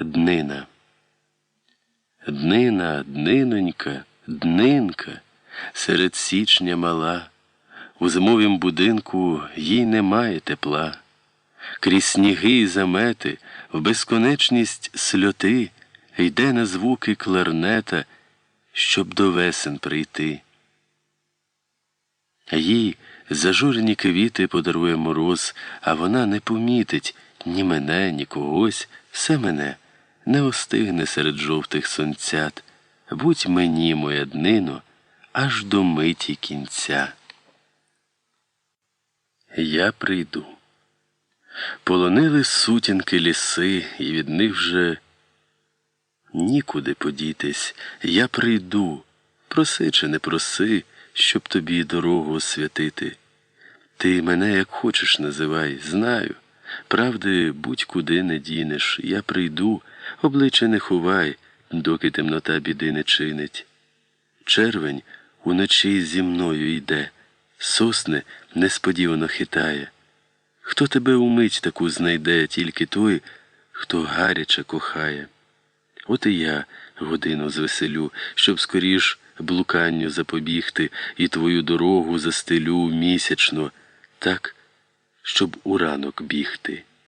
Днина. Днина, днинонька, днинка, серед січня мала, у зимовім будинку їй немає тепла. Крізь сніги й замети, в безконечність сльоти йде на звуки кларнета, щоб до весен прийти. Їй зажурені квіти подарує мороз, а вона не помітить ні мене, ні когось, все мене не остигне серед жовтих сонцят. Будь мені, моя днино, аж до миті кінця. Я прийду. Полонили сутінки ліси, і від них вже нікуди подітись. Я прийду. Проси чи не проси, щоб тобі дорогу освятити. Ти мене як хочеш називай, знаю. Правди будь-куди не дінеш. Я прийду, обличчя не ховай, доки темнота біди не чинить. Червень уночі зі мною йде, сосни несподівано хитає. Хто тебе умить таку знайде, тільки той, хто гаряче кохає. От і я годину звеселю, щоб скоріш блуканню запобігти і твою дорогу застелю місячно, так, щоб у ранок бігти.